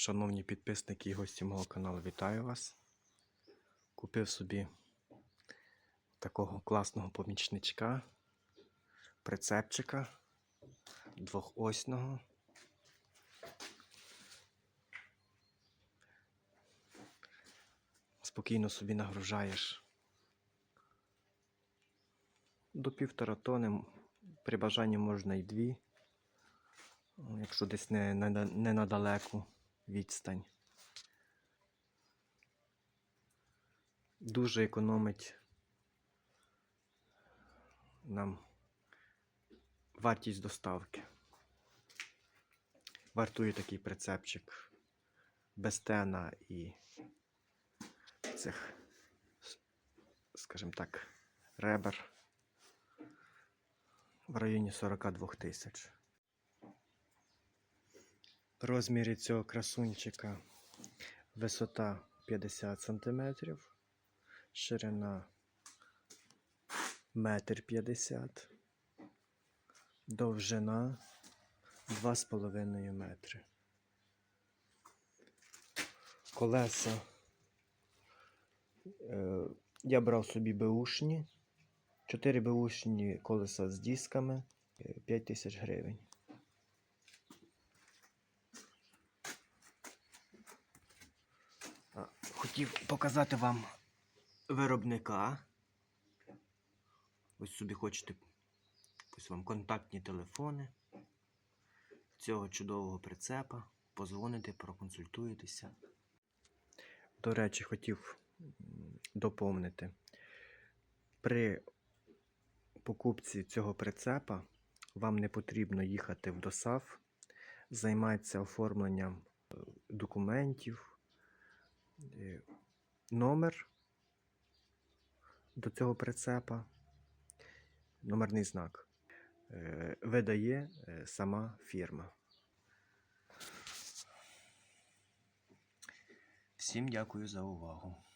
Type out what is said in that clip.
Шановні підписники і гості мого каналу, вітаю вас. Купив собі такого класного помічничка, прицепчика двохосного. Спокійно собі нагружаєш до півтора тони, при бажанні можна і дві, якщо десь не, не, не на далеку відстань. Дуже економить нам вартість доставки. Вартує такий прицепчик без тена і цих, скажімо так, ребер в районі 42 тисяч. Розміри цього красунчика висота 50 см, ширина 1,50 м, довжина 2,5 метри. Колеса е, я брав собі беушні, 4 беушні колеса з дисками, 5 тисяч гривень. Хотів показати вам виробника. Ось собі хочете ось вам контактні телефони цього чудового прицепа. Позвоните, проконсультуєтеся. До речі, хотів доповнити. При покупці цього прицепа вам не потрібно їхати в ДОСАВ, займатися оформленням е, документів, номер до цього прицепа, номерний знак е, видає е, сама фірма. Всім дякую за увагу.